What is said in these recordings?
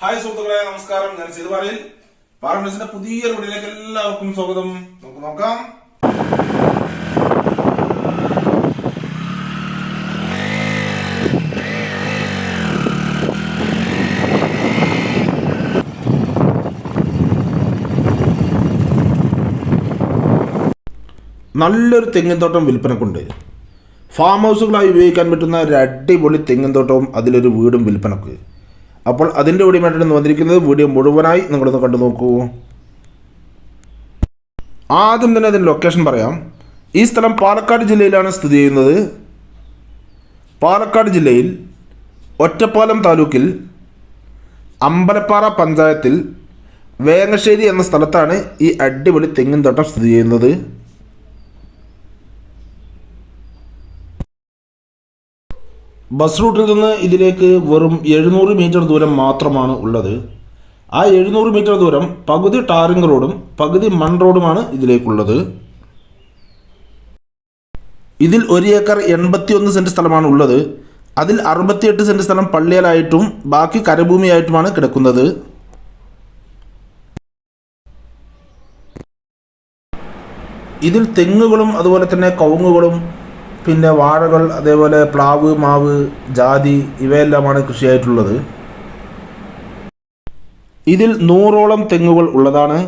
Hi സുഹൃത്തുക്കളെ നമസ്കാരം. ഞാൻ ചെയ്തുപാറയിൽ പാർമസിന്റെ പുതിയ വീഡിയോയിലേക്ക് എല്ലാവർക്കും സ്വാഗതം. നമുക്ക് നോക്കാം. നല്ലൊരു തെങ്ങിൻ തോട്ടം വിൽപ്പനക്കുണ്ട്. ഫാം ഹൗസുകളായി ഉപയോഗിക്കാൻ പറ്റുന്ന ഒരു അടിപൊളി തെങ്ങിൻ തോട്ടവും അതിലൊരു വീടും വിൽപ്പനക്ക്. അപ്പോൾ അതിന്റെ വീഡിയോമായിട്ടാണ് വന്നിരിക്കുന്നത്. വീഡിയോ മുഴുവനായി നിങ്ങളൊന്ന് കണ്ടു നോക്കൂ. ആദ്യം തന്നെ അതിന്റെ ലൊക്കേഷൻ പറയാം. ഈ സ്ഥലം പാലക്കാട് ജില്ലയിലാണ് സ്ഥിതി ചെയ്യുന്നത്. പാലക്കാട് ജില്ലയിൽ ഒറ്റപ്പാലം താലൂക്കിൽ അമ്പലപ്പാറ പഞ്ചായത്തിൽ വേങ്ങശ്ശേരി എന്ന സ്ഥലത്താണ് ഈ അടിപൊളി തെങ്ങിൻ തോട്ടം സ്ഥിതി ചെയ്യുന്നത്. ബസ് റൂട്ടിൽ നിന്ന് ഇതിലേക്ക് വെറും എഴുന്നൂറ് മീറ്റർ ദൂരം മാത്രമാണ് ഉള്ളത്. ആ എഴുന്നൂറ് മീറ്റർ ദൂരം പകുതി ടാറിംഗ് റോഡും പകുതി മൺ റോഡുമാണ് ഇതിലേക്കുള്ളത്. ഇതിൽ ഒരു ഏക്കർ എൺപത്തിയൊന്ന് സെന്റ് സ്ഥലമാണ് ഉള്ളത്. അതിൽ അറുപത്തിയെട്ട് സെന്റ് സ്ഥലം പള്ളിയലായിട്ടും ബാക്കി കരഭൂമിയായിട്ടുമാണ് കിടക്കുന്നത്. ഇതിൽ തെങ്ങുകളും അതുപോലെ തന്നെ കവുങ്ങുകളും പിന്നെ വാഴകൾ അതേപോലെ പ്ലാവ് മാവ് ജാതി ഇവയെല്ലാമാണ് കൃഷിയായിട്ടുള്ളത്. ഇതിൽ നൂറോളം തെങ്ങുകൾ ഉള്ളതാണ്.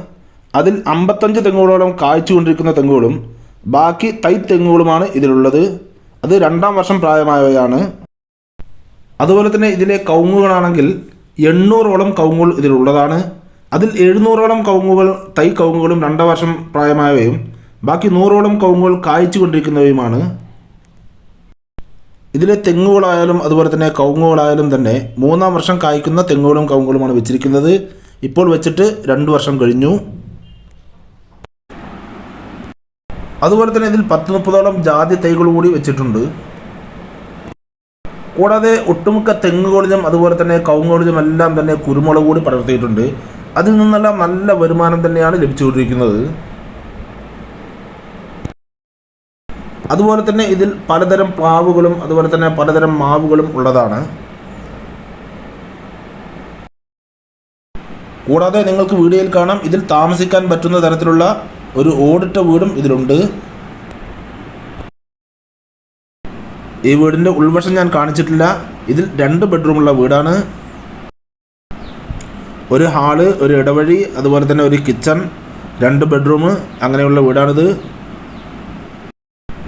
അതിൽ അമ്പത്തഞ്ച് തെങ്ങുകളോളം കായ്ച്ചുകൊണ്ടിരിക്കുന്ന തെങ്ങുകളും ബാക്കി തൈ തെങ്ങുകളുമാണ് ഇതിലുള്ളത്. അത് രണ്ടാം വർഷം പ്രായമായവയാണ്. അതുപോലെ തന്നെ ഇതിലെ കവുങ്ങുകളാണെങ്കിൽ എണ്ണൂറോളം കവുങ്ങുകൾ ഇതിലുള്ളതാണ്. അതിൽ എഴുന്നൂറോളം കവുങ്ങുകൾ തൈ കവുങ്ങുകളും രണ്ടാം വർഷം പ്രായമായവയും ബാക്കി നൂറോളം കവുങ്ങുകൾ കായ്ച്ചു കൊണ്ടിരിക്കുന്നവയുമാണ്. ഇതിലെ തെങ്ങുകളായാലും അതുപോലെ തന്നെ കവുങ്ങുകളായാലും തന്നെ മൂന്നാം വർഷം കായ്ക്കുന്ന തെങ്ങുകളും കവുങ്ങുകളുമാണ് വെച്ചിരിക്കുന്നത്. ഇപ്പോൾ വെച്ചിട്ട് രണ്ട് വർഷം കഴിഞ്ഞു. അതുപോലെ തന്നെ ഇതിൽ പത്ത് മുപ്പതോളം ജാതി തൈകൾ കൂടി വെച്ചിട്ടുണ്ട്. കൂടാതെ ഒട്ടുമിക്ക തെങ്ങുകളിലും അതുപോലെ തന്നെ കവുങ്ങുകളിലും എല്ലാം തന്നെ കുരുമുളക് കൂടി പടർത്തിയിട്ടുണ്ട്. അതിൽ നിന്നെല്ലാം നല്ല വരുമാനം തന്നെയാണ് ലഭിച്ചുകൊണ്ടിരിക്കുന്നത്. അതുപോലെ തന്നെ ഇതിൽ പലതരം പ്ലാവുകളും അതുപോലെ തന്നെ പലതരം മാവുകളും ഉള്ളതാണ്. കൂടാതെ നിങ്ങൾക്ക് വീഡിയോയിൽ കാണാം ഇതിൽ താമസിക്കാൻ പറ്റുന്ന തരത്തിലുള്ള ഒരു ഓടിട്ട വീടും ഇതിലുണ്ട്. ഈ വീടിന്റെ ഉൾവശം ഞാൻ കാണിച്ചിട്ടില്ല. ഇതിൽ രണ്ട് ബെഡ്റൂമുള്ള വീടാണ്. ഒരു ഹാൾ ഒരു ഇടവഴി അതുപോലെ തന്നെ ഒരു കിച്ചൺ രണ്ട് ബെഡ്റൂം അങ്ങനെയുള്ള വീടാണിത്.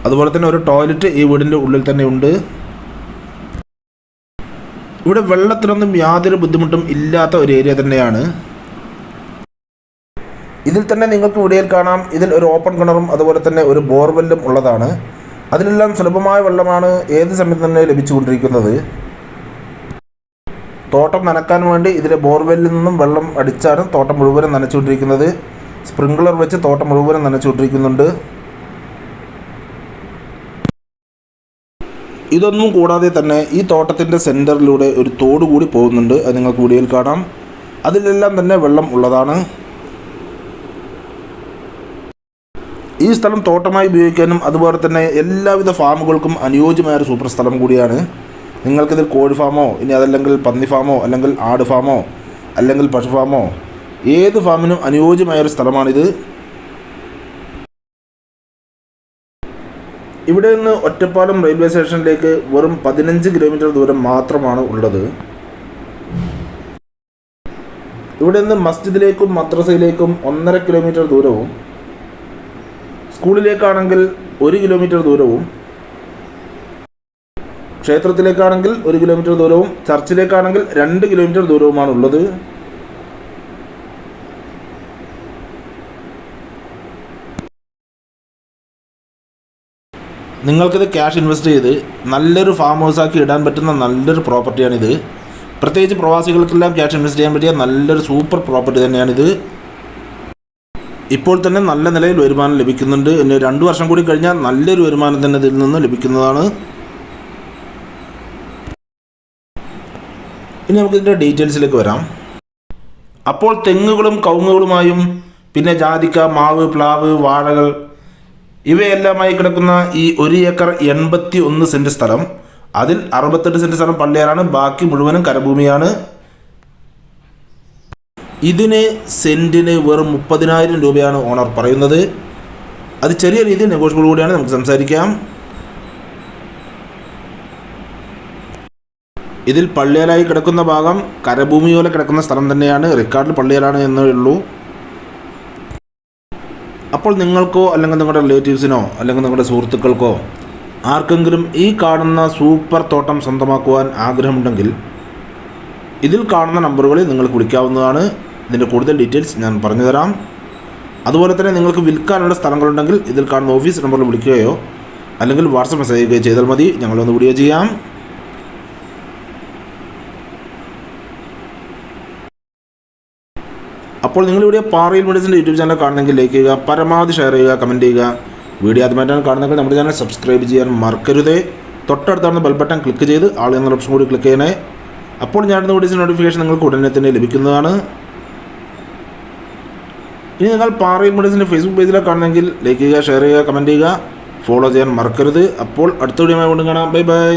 അതുപോലെ തന്നെ ഒരു ടോയ്ലറ്റ് ഈ വീടിന്റെ ഉള്ളിൽ തന്നെ ഉണ്ട്. ഇവിടെ വെള്ളത്തിനൊന്നും യാതൊരു ബുദ്ധിമുട്ടും ഇല്ലാത്ത ഒരു ഏരിയ തന്നെയാണ്. ഇതിൽ തന്നെ നിങ്ങൾക്ക് വീഡിയോയിൽ കാണാം. ഇതിൽ ഒരു ഓപ്പൺ കിണറും അതുപോലെ തന്നെ ഒരു ബോർവെല്ലും ഉള്ളതാണ്. അതിലെല്ലാം സുലഭമായ വെള്ളമാണ് ഏത് സമയത്ത് തന്നെ ലഭിച്ചുകൊണ്ടിരിക്കുന്നത്. തോട്ടം നനക്കാൻ വേണ്ടി ഇതിലെ ബോർവെല്ലിൽ നിന്നും വെള്ളം അടിച്ചാണ് തോട്ടം മുഴുവനും നനച്ചുകൊണ്ടിരിക്കുന്നത്. സ്പ്രിങ്ക്ലർ വെച്ച് തോട്ടം മുഴുവനും നനച്ചുകൊണ്ടിരിക്കുന്നുണ്ട്. ഇതൊന്നും കൂടാതെ തന്നെ ഈ തോട്ടത്തിന്റെ സെന്ററിലൂടെ ഒരു തോട് കൂടി പോകുന്നുണ്ട്. അത് നിങ്ങൾക്ക് വീഡിയോയിൽ കാണാം. അതിലെല്ലാം തന്നെ വെള്ളം ഉള്ളതാണ്. ഈ സ്ഥലം തോട്ടമായി ഉപയോഗിക്കാനും അതുപോലെ തന്നെ എല്ലാവിധ ഫാമുകൾക്കും അനുയോജ്യമായ ഒരു സൂപ്പർ സ്ഥലം കൂടിയാണ്. നിങ്ങൾക്കിതിൽ കോഴി ഫാമോ ഇനി അതല്ലെങ്കിൽ പന്നി ഫാമോ അല്ലെങ്കിൽ ആട് ഫാമോ അല്ലെങ്കിൽ പശു ഫാമോ ഏത് ഫാമിനും അനുയോജ്യമായ ഒരു സ്ഥലമാണിത്. ഇവിടെ നിന്ന് ഒറ്റപ്പാലം റെയിൽവേ സ്റ്റേഷനിലേക്ക് വെറും പതിനഞ്ച് കിലോമീറ്റർ ദൂരം മാത്രമാണ് ഉള്ളത്. ഇവിടെ നിന്ന് മസ്ജിദിലേക്കും മദ്രസയിലേക്കും ഒന്നര കിലോമീറ്റർ ദൂരവും സ്കൂളിലേക്കാണെങ്കിൽ ഒരു കിലോമീറ്റർ ദൂരവും ക്ഷേത്രത്തിലേക്കാണെങ്കിൽ ഒരു കിലോമീറ്റർ ദൂരവും ചർച്ചിലേക്കാണെങ്കിൽ രണ്ട് കിലോമീറ്റർ ദൂരവുമാണ് ഉള്ളത് നിങ്ങൾക്കിത് ക്യാഷ് ഇൻവെസ്റ്റ് ചെയ്ത് നല്ലൊരു ഫാം ഹൗസാക്കി ഇടാൻ പറ്റുന്ന നല്ലൊരു പ്രോപ്പർട്ടിയാണിത് പ്രത്യേകിച്ച് പ്രവാസികൾക്കെല്ലാം ക്യാഷ് ഇൻവെസ്റ്റ് ചെയ്യാൻ പറ്റിയ നല്ലൊരു സൂപ്പർ പ്രോപ്പർട്ടി തന്നെയാണിത്. ഇപ്പോൾ തന്നെ നല്ല നിലയിൽ വരുമാനം ലഭിക്കുന്നുണ്ട്. ഇനി രണ്ട് വർഷം കൂടി കഴിഞ്ഞാൽ നല്ലൊരു വരുമാനം തന്നെ ഇതിൽ നിന്ന് ലഭിക്കുന്നതാണ്. ഇനി നമുക്കിതിന്റെ ഡീറ്റെയിൽസിലേക്ക് വരാം. അപ്പോൾ തെങ്ങുകളും കവുങ്ങുകളുമായും പിന്നെ ജാതിക്ക മാവ് പ്ലാവ് വാഴകൾ ഇവയെല്ലാമായി കിടക്കുന്ന ഈ ഒരു ഏക്കർ എൺപത്തി ഒന്ന് സെന്റ് സ്ഥലം. അതിൽ അറുപത്തെട്ട് സെന്റ് സ്ഥലം പള്ളിയാറാണ് ബാക്കി മുഴുവനും കരഭൂമിയാണ്. ഇതിന് സെന്റിന് വെറും മുപ്പതിനായിരം രൂപയാണ് ഓണർ പറയുന്നത്. അത് ചെറിയ രീതിയിൽ നെഗോഷ്യബിൾ കൂടിയാണ്. നമുക്ക് സംസാരിക്കാം. ഇതിൽ പള്ളിയാലായി കിടക്കുന്ന ഭാഗം കരഭൂമി പോലെ കിടക്കുന്ന സ്ഥലം തന്നെയാണ്. റെക്കോർഡിൽ പള്ളിയാലാണ് എന്നേ ഉള്ളൂ. അപ്പോൾ നിങ്ങൾക്കോ അല്ലെങ്കിൽ നിങ്ങളുടെ റിലേറ്റീവ്സിനോ അല്ലെങ്കിൽ നിങ്ങളുടെ സുഹൃത്തുക്കൾക്കോ ആർക്കെങ്കിലും ഈ കാണുന്ന സൂപ്പർ തോട്ടം സ്വന്തമാക്കുവാൻ ആഗ്രഹമുണ്ടെങ്കിൽ ഇതിൽ കാണുന്ന നമ്പറുകളിൽ നിങ്ങൾക്ക് വിളിക്കാവുന്നതാണ്. ഇതിന്റെ കൂടുതൽ ഡീറ്റെയിൽസ് ഞാൻ പറഞ്ഞു തരാം അതുപോലെ തന്നെ നിങ്ങൾക്ക് വിൽക്കാനുള്ള സ്ഥലങ്ങളുണ്ടെങ്കിൽ ഇതിൽ കാണുന്ന ഓഫീസ് നമ്പറിൽ വിളിക്കുകയോ അല്ലെങ്കിൽ വാട്സപ്പ് മെസ്സേജ് ചെയ്യുകയോ ചെയ്താൽ മതി. ഞങ്ങളൊന്ന് വീഡിയോ ചെയ്യാം. അപ്പോൾ നിങ്ങളിവിടെ പാറയിൽ മെഡിസിന്റെ യൂട്യൂബ് ചാനൽ കാണുന്നെങ്കിൽ ലൈക്ക് ചെയ്യുക പരമാവധി ഷെയർ ചെയ്യുക കമന്റ് ചെയ്യുക. വീഡിയോ ആദ്യമായിട്ടാണ് കാണുന്നെങ്കിൽ നമ്മുടെ ചാനൽ സബ്സ്ക്രൈബ് ചെയ്യാൻ മറക്കരുതേ. തൊട്ടടുത്താണ് ബെൽ ബട്ടൺ ക്ലിക്ക് ചെയ്ത് ആൾ എന്ന ഓപ്ഷൻ കൂടി ക്ലിക്ക് ചെയ്യണേ. അപ്പോൾ ഞാനിന്ന് വീഡിയോസിന്റെ നോട്ടിഫിക്കേഷൻ നിങ്ങൾക്ക് ഉടനെ തന്നെ ലഭിക്കുന്നതാണ്. ഇനി നിങ്ങൾ പാറയിൽ മെഡിസിന്റെ ഫേസ്ബുക്ക് പേജിലാണ് കാണുന്നെങ്കിൽ ലൈക്ക് ചെയ്യുക ഷെയർ ചെയ്യുക കമന്റ് ചെയ്യുക. ഫോളോ ചെയ്യാൻ മറക്കരുത്. അപ്പോൾ അടുത്ത വീഡിയോ കൊണ്ട് കാണാം. Bye bye